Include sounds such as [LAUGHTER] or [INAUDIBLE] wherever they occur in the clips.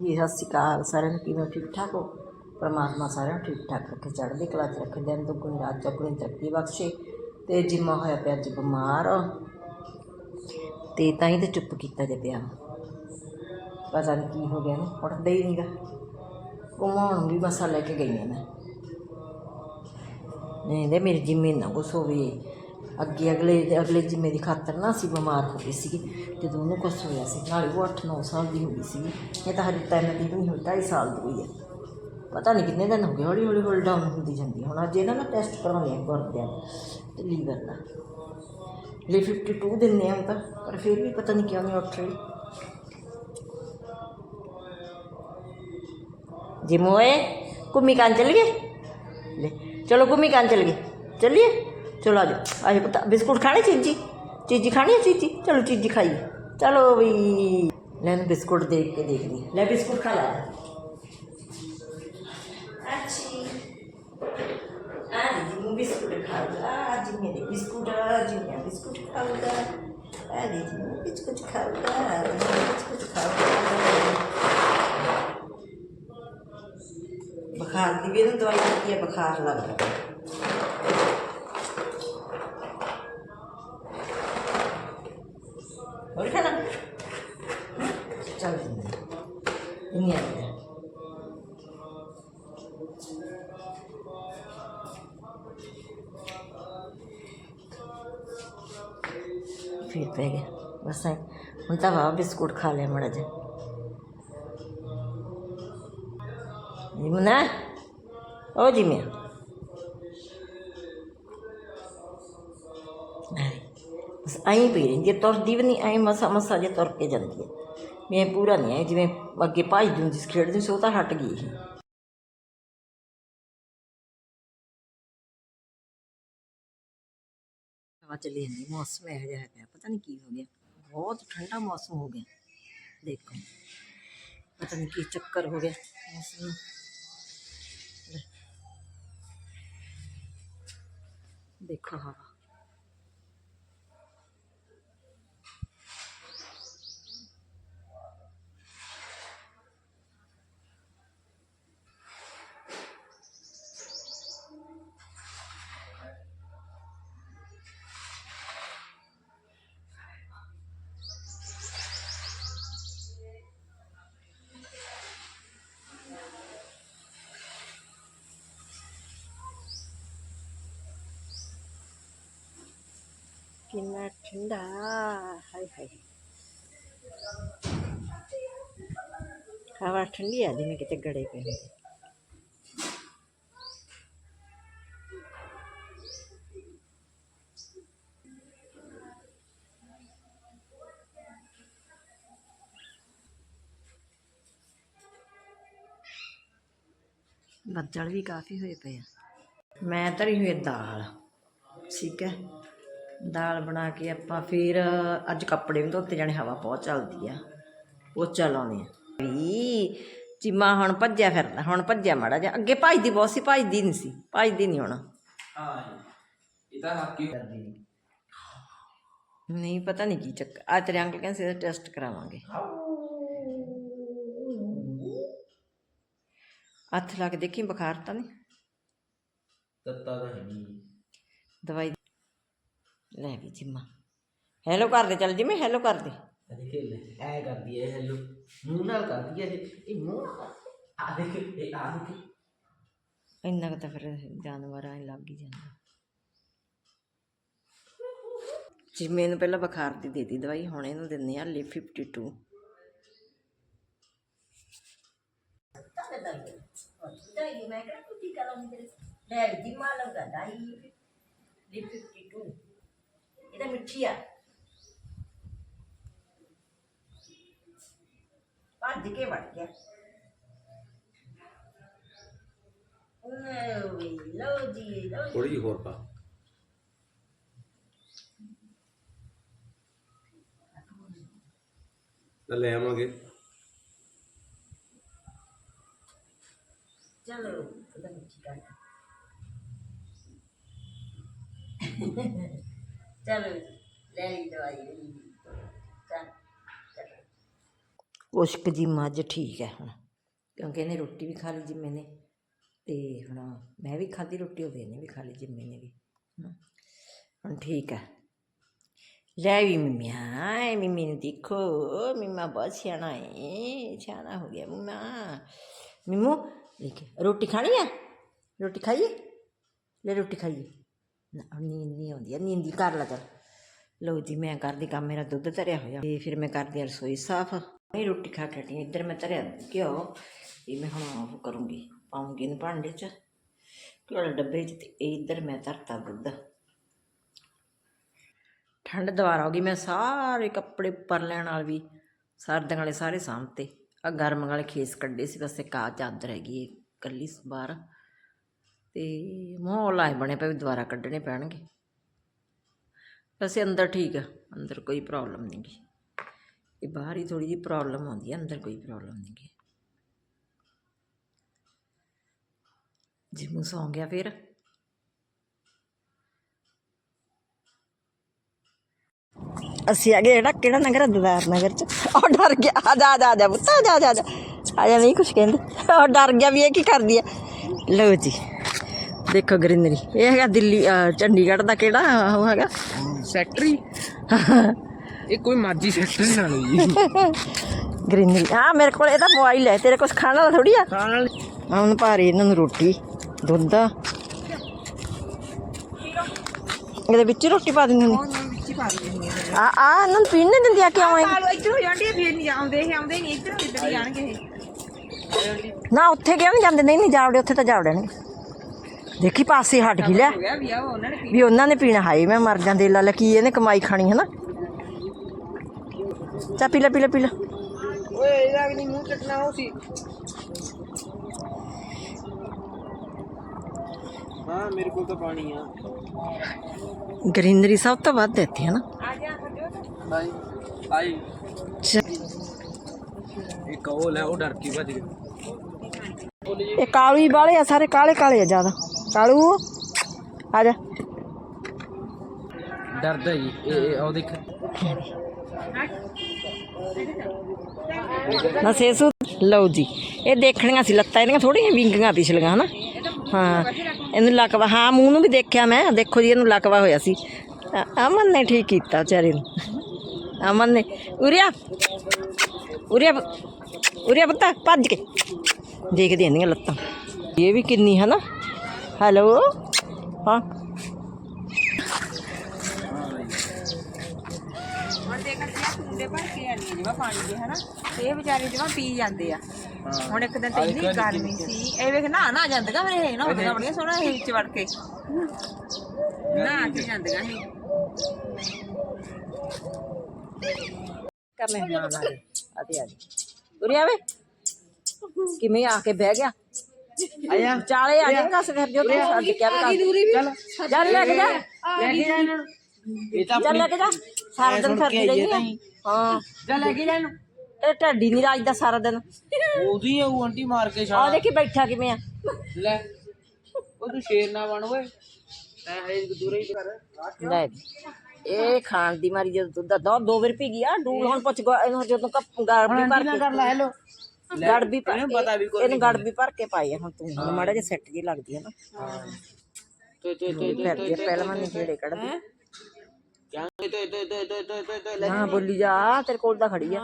ਜੀ, ਸਤਿ ਸ਼੍ਰੀ ਅਕਾਲ ਸਾਰਿਆਂ ਨੂੰ, ਕਿਵੇਂ ਠੀਕ ਠਾਕ ਹੋ? ਪਰਮਾਤਮਾ ਸਾਰਿਆਂ ਨੂੰ ਠੀਕ ਠਾਕ ਰੱਖੇ, ਚੜ੍ਹਦੀ ਕਲਾ 'ਚ ਰੱਖੇ, ਦਿਨ ਦੁੱਗਣੀ, ਰਾਤ ਚੌਗਣੀ ਤਰੱਕੀ ਬਖਸ਼ੇ ਤੇ ਜਿੰਮਾ ਹੋਇਆ ਪਿਆ ਅੱਜ ਬਿਮਾਰ। ਤੇ ਤਾਂ ਹੀ ਤੇ ਚੁੱਪ ਕੀਤਾ ਜੇ ਪਿਆ। ਪਤਾ ਨਹੀਂ ਕੀ ਹੋ ਗਿਆ ਨਾ ਉੱਠਦਾ ਹੀ ਨਹੀਂਗਾ ਘੁਮਾਉਣ ਵੀ ਮਸਾ ਲੈ ਕੇ ਗਈ ਮੈਂ। ਨਹੀਂ ਦੇ ਮੇਰੀ ਜਿੰਮੇ ਨਾ ਕੁਛ ਹੋਵੇ ਅੱਗੇ ਅਗਲੇ ਅਗਲੇ ਜਿੰਮੇ ਦੀ ਖਾਤਰ ਨਾ ਅਸੀਂ ਬਿਮਾਰ ਹੋ ਗਏ ਸੀਗੇ, ਜਦੋਂ ਉਹਨੂੰ ਕੁਛ ਹੋਇਆ ਸੀ। ਨਾਲੇ ਉਹ 8-9 ਸਾਲ ਦੀ ਹੁੰਦੀ ਸੀ ਇਹ ਤਾਂ ਹਜੇ ਤਿੰਨ ਦੀ ਵੀ ਨਹੀਂ ਹੋਈ ਢਾਈ ਸਾਲ ਦੀ ਹੋਈ ਹੈ। ਪਤਾ ਨਹੀਂ ਕਿੰਨੇ ਦਿਨ ਹੋ ਗਏ ਹੌਲੀ ਹੌਲੀ ਹੌਲੀ ਡਾਊਨ ਹੁੰਦੀ ਜਾਂਦੀ ਹੁਣ ਅੱਜ ਇਹਨਾਂ ਦਾ ਟੈਸਟ ਕਰਵਾਉਣੇ ਆ ਗੁਰਦਿਆਂ ਦਾ ਤੇ ਲੀਵਰ ਦਾ ਲਈ 52 ਦਿੰਦੇ ਆ ਹੁਣ ਤਾਂ, ਪਰ ਫਿਰ ਵੀ ਪਤਾ ਨਹੀਂ ਕਿਉਂ ਨਹੀਂ ਉੱਠ ਰਹੀ। ਜੀ ਮੋਏ, ਘੁੰਮੀ ਕਾਂ ਚੱਲ ਗਏ ਲੈ, ਚਲੋ ਘੁੰਮੀ ਕਾਂ ਚੱਲ ਗਏ ਚੱਲੀਏ? ਚਲੋ ਆ ਜਾਓ ਪੁੱਤ ਬਿਸਕੁਟ ਖਾਣੇ ਚੀਜੀ ਚੀਜੀ ਖਾਣੀ ਹੈ ਚੀਜੀ ਚਲੋ ਚੀਜੀ ਖਾਈ ਚਲੋ ਵੀ ਲੈ ਬਿਸਕੁਟ ਦੇਖ ਕੇ ਦੇਖਦੀ ਲੈ ਬਿਸਕੁਟ ਖਾ ਲੈ ਅੱਛੀ ਆ ਮੈਂ ਬਿਸਕੁਟ ਖਾਊਗਾ ਅੱਜ ਮੇਰੇ ਬਿਸਕੁਟ ਅੱਜ ਮੈਂ ਬਿਸਕੁਟ ਖਾਊਗਾ ਆ ਮੈਂ ਬਿਸਕੁਟ ਖਾਊਗਾ ਮੈਂ ਬਿਸਕੁਟ ਖਾਊਗਾ ਬੁਖਾਰ ਦੀ ਵੀ ਦਵਾਈ ਦਿੱਤੀ ਹੈ ਬੁਖਾਰ ਲੱਗਦਾ ਹੋਰ ਫਿਰ ਪੈ ਗਿਆ। ਬਸ ਐਂ। ਹੁਣ ਤਾਂ ਵਾ ਬਿਸਕੁਟ ਖਾ ਲਿਆ ਮੜਾ ਜਾ ਜਿਮਨਾ ਉਹ ਜਿਮਿਆ। ਬਸ ਐਂ ਪੀ ਰਹਿੰਦੀ ਜੇ ਤੁਰਦੀ ਵੀ ਨਹੀਂ, ਐਂ ਮਸਾ ਮਸਾ ਜੇ ਤੁਰ ਕੇ ਜਾਂਦੀ ਹੈ। ਮੈਂ ਪੂਰਾ ਨਹੀਂ ਐ ਜਿਵੇਂ ਅੱਗੇ ਭੱਜਦੀ ਹੁੰਦੀ ਸੀ ਖੇਡਦੀ ਸੀ, ਉਹ ਤਾਂ ਹਟ ਗਈ ਸੀ। ਹਵਾ ਚੱਲੀ ਜਾਂਦੀ ਮੌਸਮ ਇਹੋ ਜਿਹਾ ਪਿਆ ਪਤਾ ਨਹੀਂ ਕੀ ਹੋ ਗਿਆ ਬਹੁਤ ਠੰਡਾ ਮੌਸਮ ਹੋ ਗਿਆ ਦੇਖੋ ਪਤਾ ਨਹੀਂ ਕੀ ਚੱਕਰ ਹੋ ਗਿਆ ਮੌਸਮ ਨੂੰ ਲੈ। ਦੇਖੋ ਹਵਾ ਕਿੰਨਾ ਠੰਡਾ ਹਾਏ ਹਵਾ ਠੰਡੀ ਆ ਜਿਵੇਂ ਕਿਤੇ ਗੜੇ ਪਏ ਬੱਦਲ ਵੀ ਕਾਫੀ ਹੋਏ ਪਏ ਆ। ਮੈਂ ਧਰੀ ਹੋਈ ਦਾਲ। ਠੀਕ ਹੈ। ਦਾਲ ਬਣਾ ਕੇ ਆਪਾਂ ਫਿਰ ਅੱਜ ਕੱਪੜੇ ਵੀ ਧੋਤੇ ਜਾਣੇ ਹਵਾ ਬਹੁਤ ਚੱਲਦੀ ਆ। ਪੋਚਾ ਲਾਉਣੇ ਆ। ਵੀ ਚੀਮਾ ਹੁਣ ਭੱਜਿਆ ਫਿਰਦਾ ਹੁਣ ਭੱਜਿਆ ਮਾੜਾ ਜਿਹਾ। ਅੱਗੇ ਭੱਜਦੀ ਬਹੁਤ ਸੀ ਭੱਜਦੀ ਨਹੀਂ ਸੀ ਭੱਜਦੀ ਨਹੀਂ ਹੁਣ। ਹਾਂ ਇਹ ਤਾਂ ਹਾਕੀ ਕਰਦੀ ਨਹੀਂ। ਨਹੀਂ ਪਤਾ ਨਹੀਂ ਕੀ ਚੱਕਰ ਆ ਤੇਰੇ ਅੰਕਲ ਕਹਿੰਦੇ ਸੀ ਟੈਸਟ ਕਰਾਵਾਂਗੇ। ਹੱਥ ਲਾ ਕੇ ਦੇਖੀ ਬੁਖਾਰ ਤਾਂ ਨਹੀਂ? ਤੱਤਾ ਤਾਂ ਹੈ ਨਹੀਂ ਦਵਾਈ ਲੈ ਵੀ ਜਿੰਮਾ। ਹੈਲੋ ਕਰ ਦੇ ਚੱਲ ਜਿਵੇਂ ਹੈਲੋ ਕਰ ਦੇ। ਦੇਖ ਲੈ ਐ ਕਰਦੀ ਐ ਹੈਲੋ ਮੂੰਹ ਨਾਲ ਕਰਦੀ ਐ ਇਹ ਇਹ ਮੂੰਹ ਨਾਲ ਆ ਦੇਖ ਇਹ ਆ ਦੇਖ। ਇੰਨਾ ਕੁ ਤਾਂ ਫਿਰ ਜਾਨਵਰਾਂ ਹੀ ਲੱਗ ਹੀ ਜਾਂਦਾ। ਜਿਵੇਂ ਨੂੰ ਪਹਿਲਾਂ ਬੁਖਾਰ ਦੀ ਦੇ ਦਿੱਤੀ ਦਵਾਈ ਹੁਣ ਇਹਨੂੰ ਦਿੰਦੇ ਆ ਲੀ 52 ਮੈਂ ਕਿਹਾ ਤੂੰ ਟੀਕਾ ਲਾਉਣੀ ਤੇਰੇ? ਲੈ ਜਿਮਾ ਲਗਾ ਦਾਈ ਲੀ 52 ਇਹ ਤਾਂ ਮਿੱਠੀ ਆ। ਭੱਜ ਕੇ ਵੜ ਗਿਆ। ਲਓ ਵੀ ਲਓ ਜੀ ਲਓ ਜੀ। ਥੋੜੀ ਜਿਹੀ ਹੋਰ ਪਾ। ਤਾਂ ਲੈ ਆਵਾਂਗੇ। ਚਲੋ ਪਤਾ ਨਹੀਂ ਕੀ ਕਰਨਾ ਚਲੋ ਲੈ ਲਈ ਦਵਾਈ ਚੱਲ ਕੁਛ ਕੁ ਜਿੰਮਾ ਅੱਜ ਠੀਕ ਹੈ ਹੁਣ ਕਿਉਂਕਿ ਇਹਨੇ ਰੋਟੀ ਵੀ ਖਾ ਲਈ ਜਿੰਮੇ ਨੇ ਤੇ ਹੁਣ ਮੈਂ ਵੀ ਖਾਧੀ ਰੋਟੀ ਉਹਦੇ ਨੇ ਵੀ ਖਾ ਲਈ ਜਿੰਮੇ ਨੇ ਵੀ ਹਮ, ਹੁਣ ਠੀਕ ਹੈ ਲੈ ਵੀ ਮਿਮਿਆ ਐ ਮਿਮੀ ਨੂੰ ਦੇਖੋ ਮਿਮਾ ਬਹੁਤ ਸਿਆਣਾ ਹੈ ਸਿਆਣਾ ਹੋ ਗਿਆ ਮਿਮਾ ਮਿਮੂ ਦੇਖ ਰੋਟੀ ਖਾਣੀ ਹੈ ਰੋਟੀ ਖਾਈਏ ਲੈ ਰੋਟੀ ਖਾਈਏ ਨਾ ਹੁਣ ਨੀਂਦ ਨਹੀਂ ਆਉਂਦੀ ਹੈ ਨੀਂਦ ਹੀ ਕਰ ਲਾ ਚੱਲ। ਲਓ ਜੀ, ਮੈਂ ਕਰਦੀ ਕੰਮ, ਮੇਰਾ ਦੁੱਧ ਧਰਿਆ ਹੋਇਆ। ਤੇ ਫਿਰ ਮੈਂ ਕਰਦੀ ਹਾਂ ਰਸੋਈ ਸਾਫ਼। ਇਹ ਰੋਟੀ ਖਾ ਕੇ ਹਟੀ ਇੱਧਰ ਮੈਂ ਧਰਿਆ ਘਿਓ। ਇਹ ਮੈਂ ਹੁਣ ਉਹ ਕਰੂੰਗੀ, ਪਾਉਂਗੀ ਇਹਨੂੰ ਭਾਂਡੇ 'ਚ। ਘਿਓ ਵਾਲੇ ਡੱਬੇ 'ਚ ਤੇ ਇਹ ਇੱਧਰ ਮੈਂ ਧਰਤਾ ਦੁੱਧ। ਠੰਡ ਦੁਬਾਰਾ ਹੋ ਗਈ, ਮੈਂ ਸਾਰੇ ਕੱਪੜੇ ਉੱਪਰ ਲੈਣ ਨਾਲ ਵੀ ਸਰਦੀਆਂ ਵਾਲੇ ਸਾਰੇ ਸਾਂਭਤੇ। ਆ ਗਰਮ ਵਾਲੇ ਖੇਸ ਕੱਢੇ ਸੀ, ਬਸ ਇੱਕ ਆ ਚਾਦਰ ਹੈਗੀ ਹੈ ਇਕੱਲੀ ਬਾਹਰ। ਤੇ ਮਾਹੌਲ ਆਏ ਬਣੇ ਪਏ ਦੁਬਾਰਾ ਕੱਢਣੇ ਪੈਣਗੇ। ਵੈਸੇ ਅੰਦਰ ਠੀਕ ਆ, ਅੰਦਰ ਕੋਈ ਪ੍ਰੋਬਲਮ ਨਹੀਂ ਗੀ। ਇਹ ਬਾਹਰ ਹੀ ਥੋੜੀ ਜਿਹੀ ਪ੍ਰੋਬਲਮ ਆਉਂਦੀ ਹੈ ਅੰਦਰ ਕੋਈ ਪ੍ਰੋਬਲਮ ਨਹੀਂ ਗੀ। ਜਿੰਮੂ ਸੌਂ ਗਿਆ ਫਿਰ? ਅਸੀਂ ਆ ਗਏ ਜਿਹੜਾ ਕਿਹੜਾ ਨਗਰ ਹੈ ਦਦਾਰ ਨਗਰ ਚ। ਉਹ ਡਰ ਗਿਆ। ਆ ਜਾ ਆ ਜਾ ਆ ਜਾ ਪੁੱਤ, ਆ ਜਾ ਆ ਜਾ ਆ ਜਾ। ਆ ਜਾ, ਨਹੀਂ ਕੁਛ ਕਹਿੰਦੇ। ਉਹ ਡਰ ਗਿਆ ਵੀ ਇਹ ਕੀ ਕਰਦੀ ਹੈ ਲਓ ਜੀ। ਦੇਖੋ ਗ੍ਰੀਨਰੀ। ਇਹ ਹੈਗਾ ਦਿੱਲੀ ਚੰਡੀਗੜ੍ਹ ਦਾ ਕਿਹੜਾ? ਉਹ ਹੈਗਾ। ਸੈਕਟਰੀ ਇਹ ਕੋਈ ਮਾਜੀ ਸੈਕਟਰੀ ਨਾਲ ਜੀ। [LAUGHS] ਗ੍ਰੀਨਰੀ। ਹਾਂ ਮੇਰੇ ਕੋਲ ਇਹਦਾ ਮੋਬਾਈਲ ਹੈ। ਤੇਰੇ ਕੁਛ ਖਾਣ ਵਾਲਾ ਥੋੜੀ ਆ? ਖਾਣ ਵਾਲੀ? ਹੁਣ ਭਾਰੇ ਇਹਨਾਂ ਨੂੰ ਰੋਟੀ ਦੁੱਧ। ਇਹਦੇ ਵਿੱਚ ਰੋਟੀ ਪਾ ਦਿੰਦੇ ਦਿੰਦੀ ਆ। ਆ ਇਹਨਾਂ ਨੂੰ ਪੀਣ ਨਹੀਂ ਦਿੰਦੀ ਆ ਕਿਉਂ ਲੋ ਇੱਧਰ ਹੋ ਜਾਂਦੀ ਫਿਰ ਨਹੀਂ ਆਉਂਦੇ ਇਹ ਆਉਂਦੇ ਨਹੀਂ ਇੱਧਰ ਇੱਧਰ ਜਾਣਗੇ ਇਹ। ਨਾ ਉੱਥੇ ਕਿਉਂ ਨਹੀਂ ਜਾਂਦੇ? ਨਹੀਂ ਨਹੀਂ ਜਾਵੜੇ ਉੱਥੇ ਤਾਂ ਜਾਵੜਨਗੇ ਦੇਖੀ ਪਾਸੇ ਹਟ ਗਈ ਲੈ। ਹੋ ਵੀ ਉਹਨਾਂ ਨੇ ਪੀਣਾ। ਹਾਏ ਮੈਂ ਮਰ ਜਾਂਦੇ ਲਾ ਲੈ ਕੀ ਇਹਨੇ ਕਮਾਈ ਖਾਣੀ ਹੈ ਨਾ। ਚਾ ਪੀ ਲੈ ਪੀ ਲੈ ਪੀ ਲੈ। ਓਏ ਇਹਦਾ ਵੀ ਨਹੀਂ ਮੂੰਹ ਚੱਟਣਾ ਉਹ ਸੀ। ਹਾਂ ਮੇਰੇ ਕੋਲ ਤਾਂ ਪਾਣੀ ਆ। ਗ੍ਰੀਨਰੀ ਸਭ ਤੋਂ ਵੱਧ ਇੱਥੇ ਹੈ ਨਾ। ਆ ਜਾ ਹਟਿਓ ਆਈ। ਇੱਕ ਉਹ ਲੈ ਉਹ ਡਰ ਕੇ ਭੱਜ ਗਿਆ। ਇਹ ਕਾਲੂ ਹੀ ਵਾਲੇ ਆ ਸਾਰੇ ਕਾਲੇ ਕਾਲੇ ਆ ਜ਼ਿਆਦਾ। ਕਾਲੂ ਆ ਜਾ ਡਰਦਾ ਜੀ ਇਹ ਉਹ ਦੇਖ ਨਾ ਸੇਸੂ ਲਓ ਜੀ ਇਹ ਦੇਖਣੀਆਂ ਸੀ ਲੱਤਾਂ ਇਹਦੀਆਂ ਥੋੜੀਆਂ ਵਿੰਗੀਆਂ ਪਿਛਲੀਆਂ ਹਨਾ ਹਾਂ ਇਹਨੂੰ ਲਕਵਾ ਹਾਂ ਮੂੰਹ ਨੂੰ ਵੀ ਦੇਖਿਆ ਮੈਂ ਦੇਖੋ ਜੀ ਇਹਨੂੰ ਲਕਵਾ ਹੋਇਆ ਸੀ ਅਮਨ ਨੇ ਠੀਕ ਕੀਤਾ ਵਿਚਾਰੇ ਨੂੰ ਅਮਨ ਨੇ ਉਰਿਆ ਉਰਿਆ ਉਰਿਆ ਪੁੱਤ ਭੱਜ ਕੇ ਦੇਖਦੀ ਇਹਦੀਆਂ ਲੱਤਾਂ ਇਹ ਵੀ ਕਿੰਨੀ ਹੈ ਨਾ ਹੈਲੋ ਹਾਂ। ਹੁਣ ਦੇਖ ਅਸੀਂ ਕੁੰਡੇ ਭਰ ਕੇ ਆਣੀ ਜਿਵੇਂ ਪਾਣੀ ਦੇ ਹਨਾ? ਤੇ ਇਹ ਵਿਚਾਰੇ ਜਿਵੇਂ ਪੀ ਜਾਂਦੇ ਆ। ਹੁਣ ਇੱਕ ਦਿਨ ਤੇ ਇੰਨੀ ਗਰਮੀ ਸੀ। ਇਹ ਵੇਖ ਨਾ ਨਾ ਜਾਂਦਗਾ ਮੇਰੇ ਇਹ ਨਾ ਹੁੰਦੀਆਂ ਬੜੀਆਂ ਸੋਹਣਾ ਇਹ ਵਿੱਚ ਵੜ ਕੇ। ਨਾ ਕੇ ਜਾਂਦਗਾ ਇਹ। ਕਾ ਮਹਿਮਾਨ ਆ ਗਏ ਆਦੇ ਆ ਉਰੇ ਆਵੇ ਕਿਵੇਂ ਆ ਕੇ ਬਹਿ ਗਿਆ? ਆਇਆ। ਚਾਲੇ ਆ ਜਾ ਕਸ ਕਰ ਜੋ ਤੇ ਛੱਡ ਕੇ ਆਵੇ ਚੱਲ। ਚੱਲ ਲੈ ਕੇ ਜਾ। ਲੈ ਕੇ ਜਾ ਇਹਨਾਂ ਨੂੰ। ਇਹ ਤਾਂ ਚੱਲ ਲੈ ਕੇ ਜਾ। ਸਾਰਾ ਦਿਨ ਫਿਰਦੀ ਰਹੀ ਆ। ਹਾਂ। ਜਾ ਲੈ ਕੇ ਜਾ ਇਹਨੂੰ। ਇਹ ਢੱਡੀ ਨਹੀਂ ਰਾਜਦਾ ਸਾਰਾ ਦਿਨ। ਉਹਦੀ ਉਹ ਆਂਟੀ ਮਾਰ ਕੇ ਆ ਛਾਲ ਦੇਖੀ ਬੈਠਾ ਕਿਵੇਂ ਆ। ਲੈ। ਉਹ ਤੂੰ ਸ਼ੇਰ ਨਾ ਬਣ ਓਏ। ਤੈਂ ਹਜੇ ਦੂਰੇ ਹੀ ਕਰ। ਲੈ ਵੀ। ਇਹ ਖਾਣ ਦੀ ਮਾਰੀ ਜਦੋਂ ਦੁੱਧ ਦਾ ਵਾਰ ਪੀ ਗਿਆ ਡੂਲ ਹੁਣ ਪੁੱਛ ਗਿਆ ਇਹਨੂੰ ਜਦੋਂ ਕੱਪ ਗੜ ਵੀ ਭਰ ਕੇ ਕਰ ਲੈ ਹੈਲੋ। ਗੜ ਵੀ ਭਰ ਇਹਨੂੰ ਪਤਾ ਵੀ ਕੋਈ ਇਹਨੂੰ ਗੜ ਵੀ ਭਰ ਕੇ ਪਾਈ ਆ ਹੁਣ ਤੂੰ ਮਾੜਾ ਜਿਹਾ ਸੈੱਟ ਜੀ ਲੱਗਦੀ ਹੈ ਨਾ ਤੋਏ ਤੋਏ ਤੋਏ ਫਿਰਦੀ ਆ ਪਹਿਲਾਂ ਨਹੀਂ ਜਿਹੜੇ ਕੱਢਦੀ ਕਿਆ ਤੋਏ ਤੋਏ ਤੋਏ ਤੋਏ ਤੋਏ ਤੋਏ ਤੋਏ ਤੋਏ ਹਾਂ ਬੋਲੀ ਜਾ ਤੇਰੇ ਕੋਲ ਤਾਂ ਖੜੀ ਆ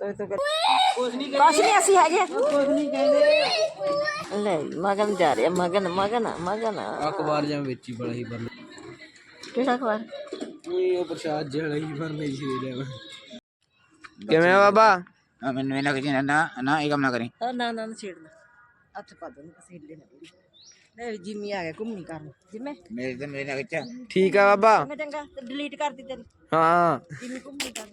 ਤੋ ਤੋ ਕੁਛ ਨਹੀਂ ਕੁਛ ਨਹੀਂ ਅਸੀਂ ਹੈਗੇ ਕੁਛ ਨਹੀਂ ਕਹਿੰਦੇ ਲੈ ਮਗਨ ਜਾ ਰਿਹਾ ਮਗਨ ਮਗਨ ਮਗਨ ਅਖਬਾਰ ਜਾਂ ਵਿੱਚ ਹੀ ਬੜਾ ਹੀ ਪਰ ਕਿਹੜਾ ਖਬਰ ਇਹ ਉਹ ਪ੍ਰਸ਼ਾਦ ਜਿਹੜਾ ਹੀ ਪਰ ਨਹੀਂ ਸੀ ਲੈ ਕਿਵੇਂ ਆ ਬਾਬਾ ਮੈਨੂੰ ਇਹਨਾਂ ਕਿਸੇ ਨਾ ਨਾ ਇਹ ਕੰਮ ਨਾ ਕਰੀ। ਉਹ ਨਾ ਨਾ ਨਾ ਛੇੜਨਾ ਹੱਥ ਪਾ ਦੇ ਕਿਸੇ ਹਿੱਲੇ ਨਾ ਡੋਲੀ। ਲੈ ਜਿੰਮੀ ਆ ਗਿਆ ਘੁੰਮਣੀ ਕਰਨ। ਜਿੰਮੇ। ਮੇਰੇ ਤੇ ਮੇਰੇ ਨਾਲ ਖਿੱਚਿਆ ਠੀਕ ਆ ਬਾਬਾ। ਮੈਂ ਚੰਗਾ ਡਿਲੀਟ ਕਰਦੀ ਤੇਰੀ। ਹਾਂ। ਜਿੰਮੀ ਘੁੰਮਣੀ ਕਰਨ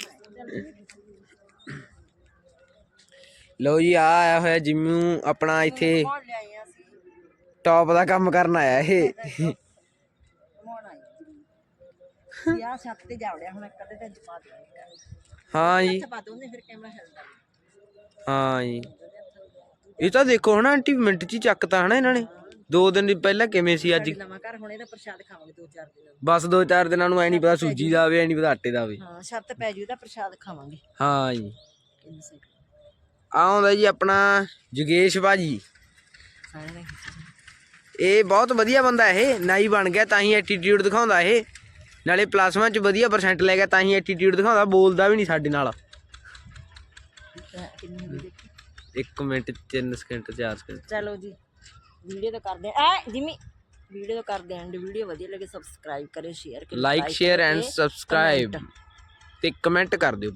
ਲਓ ਜੀ ਆ ਆਇਆ ਹੋਇਆ ਜਿੰਮੂ ਆਪਣਾ ਇੱਥੇ ਹੁਣ ਲਿਆਏ ਆ ਅਸੀਂ। ਟੌਪ ਦਾ ਕੰਮ ਕਰਨ ਆਇਆ ਇਹ। ਹੁਣ ਆਏ ਆ। ਵੀ ਆਹ ਛੱਤ ਤੇ ਜਾ ਵੜਿਆ ਹੁਣ ਕਦੇ ਤੇ ਜਮਾ ਦੇ ਹਾਂ ਜੀ। ਪਾ ਦੋ ਉਹਨੇ ਫਿਰ ਕੈਮਰਾ ਹਿਲਦਾ ਨੀ। ਹਾਂ ਜੀ। ਇਹ ਤਾਂ ਦੇਖੋ ਹਨਾ ਆਂਟੀ ਮਿੰਟ ਚ ਹੀ ਚੱਕਤਾ ਹਨਾ ਇਹਨਾਂ ਨੇ। ਦੋ ਦਿਨ ਪਹਿਲਾਂ ਕਿਵੇਂ ਸੀ ਅੱਜ? ਨਵਾਂ ਘਰ ਹੁਣ ਇਹਦਾ ਪ੍ਰਸ਼ਾਦ ਖਾਵਾਂਗੇ ਦੋ ਚਾਰ ਦਿਨ ਬਸ ਦੋ ਚਾਰ ਦਿਨਾਂ ਨੂੰ ਐ ਨਹੀਂ ਪਤਾ ਸੂਜੀ ਦਾ ਆਵੇ ਐ ਨਹੀਂ ਪਤਾ ਆਟੇ ਦਾ ਆਵੇ ਹਾਂ ਸ਼ਬਤ ਪੈ ਜੂ ਇਹਦਾ ਪ੍ਰਸ਼ਾਦ ਖਾਵਾਂਗੇ। ਹਾਂ ਜੀ। ਆਉਂਦਾ ਜੀ ਆਪਣਾ ਜੁਗੇਸ਼ ਨੇ ਇਹ ਬਹੁਤ ਵਧੀਆ ਬੰਦਾ ਇਹ ਨਾਈ ਬਣ ਗਿਆ ਤਾਂ ਹੀ ਐਟੀਟਿਊਡ ਦਿਖਾਉਂਦਾ ਇਹ। ਨਾਲੇ ਪਲੱਸ 1 ਚ ਵਧੀਆ ਪਰਸੈਂਟ ਲੈ ਗਿਆ ਤਾਂ ਹੀ ਐਟੀਟਿਊਡ ਦਿਖਾਉਂਦਾ ਬੋਲਦਾ ਵੀ ਨਹੀਂ ਸਾਡੇ ਨਾਲ। ਕਿੰਨੀ ਹੋਈ ਦੇਖੀ 1 ਮਿੰਟ 3 ਸਕਿੰਟ 4 ਸਕਿੰਟ ਚਲੋ ਜੀ ਵੀਡੀਓ ਤਾਂ ਕਰਦੇ ਆ। ਐ ਜਿਮੀ ਵੀਡੀਓ ਤਾਂ ਕਰਦੇ ਆਂ। ਵੀਡੀਓ ਵਧੀਆ ਲੱਗੇ ਸਬਸਕ੍ਰਾਈਬ ਕਰੇ ਸ਼ੇਅਰ ਕਰੇ ਲਾਈਕ ਸ਼ੇਅਰ ਐਂਡ ਸਬਸਕ੍ਰਾਈਬ ਤੇ ਕਮੈਂਟ ਕਰ ਦਿਓ।